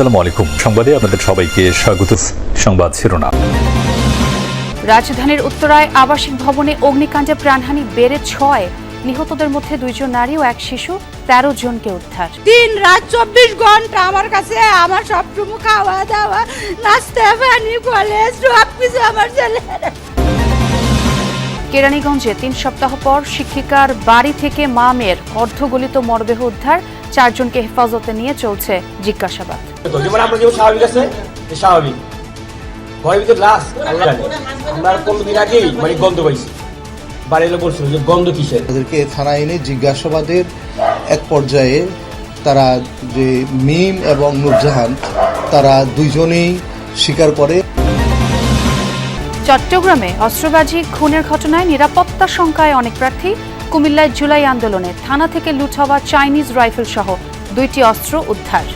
আসসালামু আলাইকুম। সংবাদে আপনাদের সবাইকে স্বাগত। সংবাদ শিরোনাম। রাজধানীর উত্তরায় আবাসিক ভবনে অগ্নিকাণ্ডে প্রাণহানি বেড়ে ছয়। নিহতদের মধ্যে দুইজন নারী ও এক শিশু তেরো জনকে উদ্ধার। দিন রাত চব্বিশ ঘণ্টা আমার কাছে আমার সবটুকু খাওয়া দাওয়া নাস্তা পানি কলেজ সব কিছু আমার ছেলে কেরানীগঞ্জে তিন সপ্তাহ পর শিক্ষিকার বাড়ি থেকে মামের মেয়ের অর্ধগলিত মরদেহ উদ্ধার। চারজনকে হেফাজতে নিয়ে চলছে জিজ্ঞাসাবাদ। তো যেমন আমরা যেমন স্বাভাবিক আছে? স্বাভাবিক। ঘরের ভিতরে লাশ আল্লাহ আমরা পনেরো দিন আগেই মানে গন্ধ পাইছি। বাড়ি বলছিল যে গন্ধ কিসের? তাদেরকে থানায় এনে জিজ্ঞাসাবাদের এক পর্যায়ে তারা যে মিম এবং নূরজাহান তারা দুইজনেই স্বীকার করে। চট্টগ্রামে অস্ত্রবাজি খুনের ঘটনায় নিরাপত্তা সংখ্যায় অনেক প্রার্থী কুমিল্লায় জুলাই আন্দোলনে থানা থেকে লুট হওয়া চাইনিজ রাইফেল সহ দুইটি অস্ত্র উদ্ধার।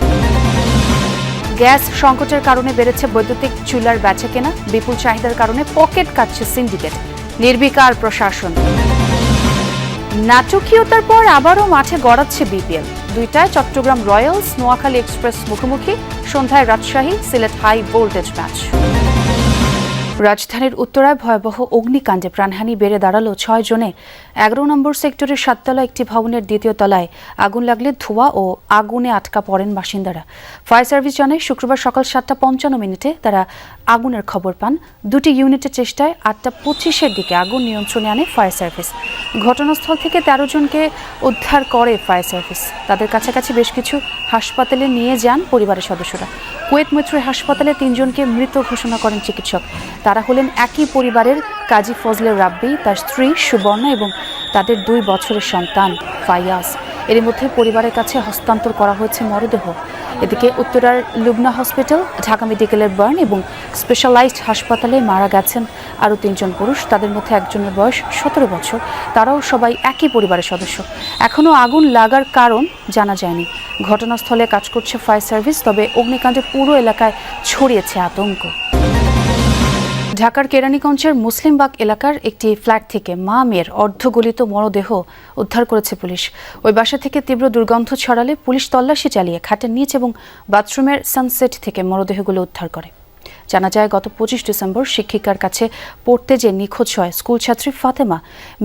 গ্যাস সংকটের কারণে বেড়েছে বৈদ্যুতিক চুলার বেচা কেনা, বিপুল চাহিদার কারণে পকেট কাটছে সিন্ডিকেট, নির্বিকার প্রশাসন। নাটকীয়তার পর আবারও মাঠে গড়াচ্ছে বিপিএল। দুইটায় চট্টগ্রাম রয়্যালস, নোয়াখালী এক্সপ্রেস মুখোমুখি, সন্ধ্যায় Rajshahi, Sylhet high voltage match. রাজধানীর উত্তরায় ভয়াবহ অগ্নিকাণ্ডে প্রাণহানি বেড়ে দাঁড়াল ছয় জনে। এগারো নম্বর সেক্টরের সাততলা একটি ভবনের দ্বিতীয় তলায় আগুন লাগলে ধোঁয়া ও আগুনে আটকা পড়েন বাসিন্দারা। ফায়ার সার্ভিস জানায়, শুক্রবার সকাল সাতটা পঞ্চান্ন মিনিটে তারা আগুনের খবর পান। দুটি ইউনিটের চেষ্টায় আটটা পঁচিশের দিকে আগুন নিয়ন্ত্রণে আনে ফায়ার সার্ভিস। ঘটনাস্থল থেকে তেরো জনকে উদ্ধার করে ফায়ার সার্ভিস। তাদের কাছাকাছি বেশ কিছু হাসপাতালে নিয়ে যান পরিবারের সদস্যরা। কুয়েত মৈত্রী হাসপাতালে তিনজনকে মৃত ঘোষণা করেন চিকিৎসক। তারা হলেন একই পরিবারের কাজী ফজলে রাব্বি, তার স্ত্রী সুবর্ণা এবং তাদের দুই বছরের সন্তান, ফাইয়াজ। এর মধ্যে পরিবারের কাছে হস্তান্তর করা হয়েছে মরদেহ। এদিকে উত্তরার লুবনা হসপিটাল, ঢাকা মেডিকেলের বার্ন এবং স্পেশালাইজড হাসপাতালে মারা গেছেন আরও তিনজন পুরুষ। তাদের মধ্যে একজনের বয়স সতেরো বছর। তারাও সবাই একই পরিবারের সদস্য। এখনও আগুন লাগার কারণ জানা যায়নি। ঘটনাস্থলে কাজ করছে ফায়ার সার্ভিস, তবে অগ্নিকাণ্ডে পুরো এলাকায় ছড়িয়েছে আতঙ্ক। ঢাকার কেরানীগঞ্জের মুসলিমবাগ এলাকার একটি ফ্ল্যাট থেকে মা মেয়ের অর্ধগলিত মরদেহ উদ্ধার করেছে পুলিশ। ওই বাসা থেকে তীব্র দুর্গন্ধ ছড়ালে পুলিশ তল্লাশি চালিয়ে খাটের নিচ এবং বাথরুমের সানসেট থেকে মরদেহগুলো উদ্ধার করে। জানা যায়, গত পঁচিশ ডিসেম্বর শিক্ষিকার কাছে পড়তে যে নিখোঁজ হয় স্কুল ছাত্রী ফাতেমা,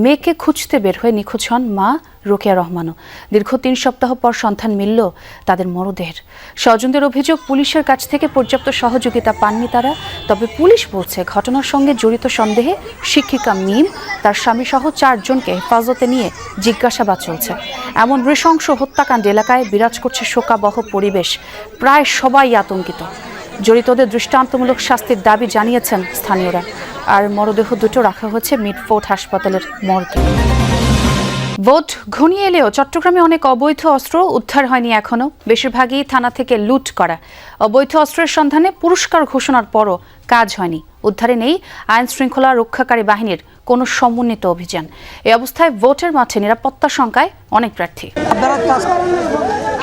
মেয়েকে খুঁজতে বের হয়ে নিখোঁজ হন মা রোকেয়া রহমানও। দীর্ঘ তিন সপ্তাহ পর সন্ধান মিলল তাদের মরদেহের। স্বজনদের অভিযোগ, পুলিশের কাছ থেকে পর্যাপ্ত সহযোগিতা পাননি তারা। তবে পুলিশ বলছে, ঘটনার সঙ্গে জড়িত সন্দেহে শিক্ষিকা মিম, তার স্বামী সহ চারজনকে হেফাজতে নিয়ে জিজ্ঞাসাবাদ চলছে। এমন নৃশংস হত্যাকাণ্ড এলাকায় বিরাজ করছে শোকাবহ পরিবেশ। প্রায় সবাই আতঙ্কিত। জড়িতদের দৃষ্টান্তমূলক শাস্তির দাবি জানিয়েছেন স্থানীয়রা। আর মরদেহ দুটো রাখা হয়েছে মিডফোর্ট হাসপাতালের মর্গে। ভোট ঘনিয়ে এলেও চট্টগ্রামে অনেক অবৈধ অস্ত্র উদ্ধার হয়নি এখনও বেশিরভাগই থানা থেকে লুট করা। অবৈধ অস্ত্রের সন্ধানে পুরস্কার ঘোষণার পরও কাজ হয়নি। উদ্ধারে নেই আইন শৃঙ্খলা রক্ষাকারী বাহিনীর কোনো সমন্বিত অভিযান। এই অবস্থায় ভোটের মাঠে নিরাপত্তা শঙ্কায় অনেক প্রার্থী।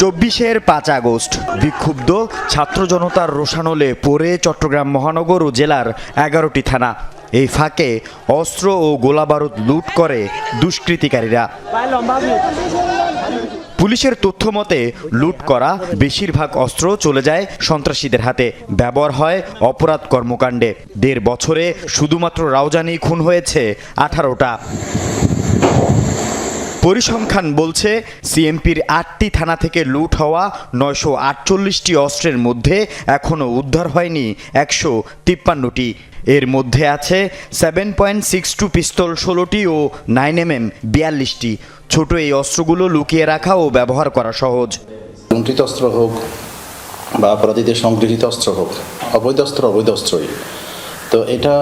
চব্বিশের পাঁচ আগস্ট, বিক্ষুব্ধ ছাত্র জনতার রোষানলে পড়ে চট্টগ্রাম মহানগর ও জেলার এগারোটি থানা। এই ফাঁকে অস্ত্র ও গোলাবারুদ লুট করে দুষ্কৃতিকারীরা। পুলিশের তথ্য মতে, লুট করা বেশিরভাগ অস্ত্র চলে যায় সন্ত্রাসীদের হাতে। ব্যবহার হয় অপরাধ কর্মকাণ্ডে। দেড় বছরে শুধুমাত্র রাউজানি খুন হয়েছে আঠারোটা। পরিসংখ্যান বলছে, সিএমপির আটটি থানা থেকে লুট হওয়া নয়শো আটচল্লিশটি অস্ত্রের মধ্যে এখনও উদ্ধার হয়নি একশো তিপ্পান্নটি। এর মধ্যে আছে seven point six two pistol ষোলোটি ও নাইন এম এম বিয়াল্লিশটি। ছোট এই অস্ত্রগুলো লুকিয়ে রাখা ও ব্যবহার করা সহজ। অস্ত্র হোক বা অপরাধীদের সংগৃহীত অস্ত্র হোক, অবৈধ অস্ত্র অবৈধ অস্ত্রই। তো এটা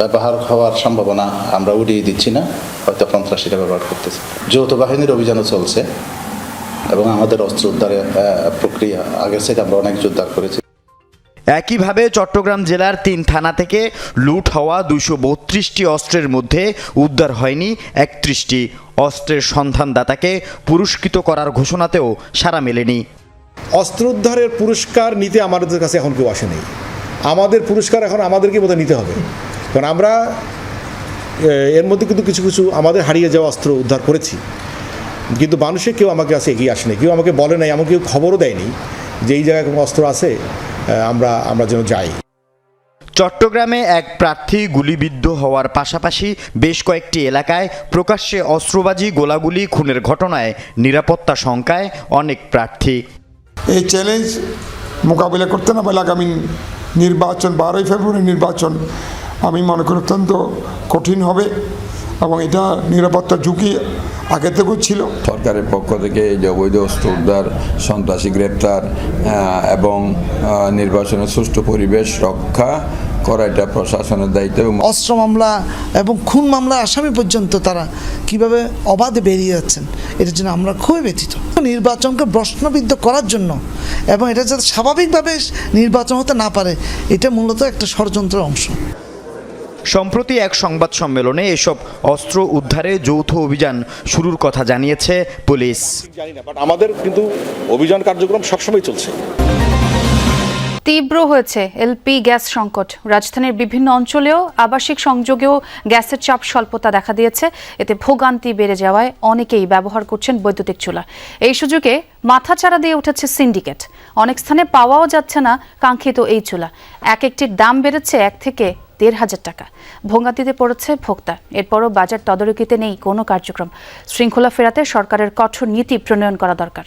ব্যবহার হওয়ার সম্ভাবনা আমরা উড়িয়ে দিচ্ছি না হয়তো সন্ত্রাসীরা ব্যবহার করতেছে। যৌথ বাহিনীর অভিযানও চলছে এবং আমাদের অস্ত্র উদ্ধারের প্রক্রিয়া আগের সাথে আমরা অনেক উদ্ধার করেছি। একইভাবে চট্টগ্রাম জেলার তিন থানা থেকে লুট হওয়া দুশো বত্রিশটি অস্ত্রের মধ্যে উদ্ধার হয়নি একত্রিশটি। অস্ত্রের সন্ধানদাতাকে পুরস্কৃত করার ঘোষণাতেও সাড়া মেলেনি। অস্ত্র উদ্ধারের পুরস্কার নিতে আমাদের কাছে এখন কেউ আসেনি। আমাদের পুরস্কার এখন আমাদেরকে বোধহয় নিতে হবে। কারণ আমরা এর মধ্যে কিন্তু কিছু কিছু আমাদের হারিয়ে যাওয়া অস্ত্র উদ্ধার করেছি। কিন্তু মানুষে কেউ আমাকে কাছে এগিয়ে আসেনি কেউ আমাকে বলে নাই আমাকে কেউ খবরও দেয়নি যে এই জায়গায় কোনো অস্ত্র আছে আমরা আমরা যেন যাই। চট্টগ্রামে এক প্রার্থী গুলিবিদ্ধ হওয়ার পাশাপাশি বেশ কয়েকটি এলাকায় প্রকাশ্যে অস্ত্রবাজি গোলাগুলি খুনের ঘটনায় নিরাপত্তা শঙ্কায় অনেক প্রার্থী। এই চ্যালেঞ্জ মোকাবিলা করতে না পারলে আগামী নির্বাচন, বারোই ফেব্রুয়ারি নির্বাচন আমি মনে করি অত্যন্ত কঠিন হবে এবং এটা নিরাপত্তা ঝুঁকি আগে থেকেও ছিল। সরকারের পক্ষ থেকে এই যে অবৈধ অস্ত্র উদ্ধার, সন্ত্রাসী গ্রেপ্তার এবং নির্বাচনের সুষ্ঠু পরিবেশ রক্ষা করা এটা প্রশাসনের দায়িত্ব এবং অস্ত্র মামলা এবং খুন মামলা আসামি পর্যন্ত তারা কীভাবে অবাধে বেরিয়ে যাচ্ছেন এটার জন্য আমরা খুবই ব্যথিত। নির্বাচনকে প্রশ্নবিদ্ধ করার জন্য এবং এটা যাতে স্বাভাবিকভাবে নির্বাচন হতে না পারে এটা মূলত একটা ষড়যন্ত্রের অংশ। সম্প্রতি এক সংবাদ সম্মেলনে এসব অস্ত্র উদ্ধারে যৌথ অভিযান শুরুর কথা জানিয়েছে পুলিশ। জানি না বাট আমাদের কিন্তু অভিযান কার্যক্রম সবসময় চলছে। তীব্র হয়েছে এলপি গ্যাস সংকট। রাজধানীর বিভিন্ন অঞ্চলেও আবাসিক সংযোগেও গ্যাসের চাপ স্বল্পতা দেখা দিয়েছে। এতে ভোগান্তি বেড়ে যাওয়ায় অনেকেই ব্যবহার করছেন বৈদ্যুতিক চুলা। এই সুযোগে মাথাচাড়া দিয়ে উঠেছে সিন্ডিকেট। অনেক স্থানে পাওয়াও যাচ্ছে না কাঙ্ক্ষিত এই চুলা। এক একটির দাম বেড়েছে এক থেকে দেড় হাজার টাকা। ভোগান্তিতে পড়েছে ভোক্তা। এরপরও বাজার তদারকিতে নেই কোনো কার্যক্রম। শৃঙ্খলা ফেরাতে সরকারের কঠোর নীতি প্রণয়ন করা দরকার।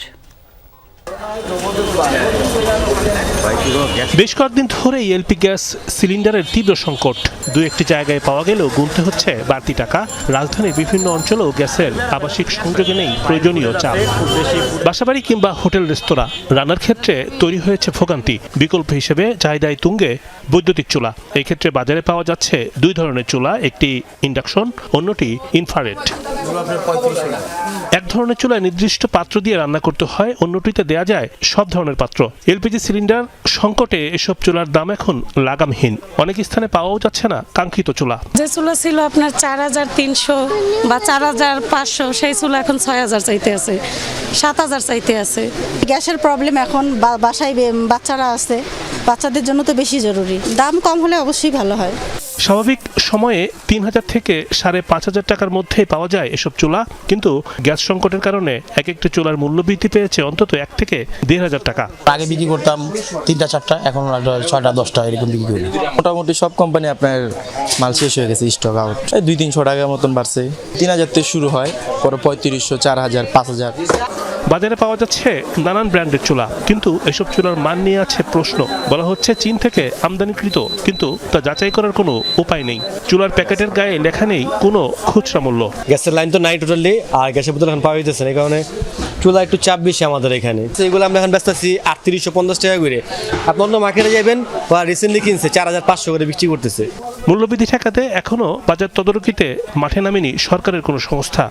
বেশ কয়েকদিন ধরেই এলপি গ্যাস সিলিন্ডারের তীব্র সংকট। দু একটি জায়গায় পাওয়া গেলেও গুনতে হচ্ছে বাড়তি টাকা। রাজধানীর বিভিন্ন অঞ্চলেও গ্যাসের আবাসিক সংযোগে নেই প্রয়োজনীয় চাল বাসাবাড়ি কিংবা হোটেল, রেস্তোরাঁ রান্নার ক্ষেত্রে তৈরি হয়েছে ভোগান্তি। বিকল্প হিসেবে চাহিদায় তুঙ্গে বৈদ্যুতিক চুলা। এক্ষেত্রে বাজারে পাওয়া যাচ্ছে দুই ধরনের চুলা, একটি ইন্ডাকশন, অন্যটি ইনফ্রারেড। এক ধরনের চুলায় নির্দিষ্ট পাত্র দিয়ে রান্না করতে হয় অন্যটিতে দেয়া যায় সব ধরনের পাত্র। এলপিজি সিলিন্ডার সংকটে এসব চুলার দাম এখন লাগামহীন। অনেক স্থানে পাওয়াও যাচ্ছে না কাঙ্ক্ষিত চুলা। যে চুলা ছিল আপনার চার হাজার তিনশো বা চার হাজার পাঁচশো সেই চুলা এখন ছয় হাজার চাইতে আছে সাত হাজার চাইতে আছে। গ্যাসের প্রবলেম এখন বা- বাসায় বাচ্চারা আছে বাচ্চাদের জন্য তো বেশি জরুরি। দাম কম হলে অবশ্যই ভালো হয়। স্বাভাবিক সময়ে তিন হাজার থেকে সাড়ে পাঁচ হাজার টাকার মধ্যেই পাওয়া যায় এসব চুলা, কিন্তু গ্যাস সংকটের কারণে এক একটি চুলার মূল্য বৃদ্ধি পেয়েছে অন্তত এক থেকে দেড় হাজার টাকা। আগে বিক্রি করতাম তিনটা, চারটা, এখন ছয়টা, দশটা এরকম বিক্রি করি। মোটামুটি সব কোম্পানি আপনার মাল শেষ হয়ে গেছে স্টক আউট দুই তিনশো টাকার মতন বাড়ছে। তিন হাজার থেকে শুরু হয়, পরে পঁয়ত্রিশশো, চার হাজার, পাঁচ হাজার। বাজারে পাওয়া যাচ্ছে নানান ব্র্যান্ডের চুলা। কিন্তু এসব চুলার মান নিয়ে আছে প্রশ্ন। বলা হচ্ছে চীন থেকে আমদানিকৃত কিন্তু তা যাচাই করার কোনো উপায় নেই। চুলার প্যাকেটের গায়ে লেখা নেই কোনো খুচরা মূল্য। গ্যাসের লাইন তো নাই টোটালি আর গ্যাসের বোতল এখন পাওয়া যাচ্ছে এই কারণে চুলা একটু চাপ বেশি আমাদের এখানে। এগুলো আমরা এখন ব্যস্ত আছি আটত্রিশশো পঞ্চাশ টাকা করে। আপনি অন্য মার্কেটে যাবেন বা রিসেন্টলি কিনছে চার হাজার পাঁচশো করে বিক্রি করতেছে। মূল্যবৃদ্ধি ঠেকাতে এখনও বাজার তদারকিতে মাঠে নামেনি সরকারের কোনো সংস্থা।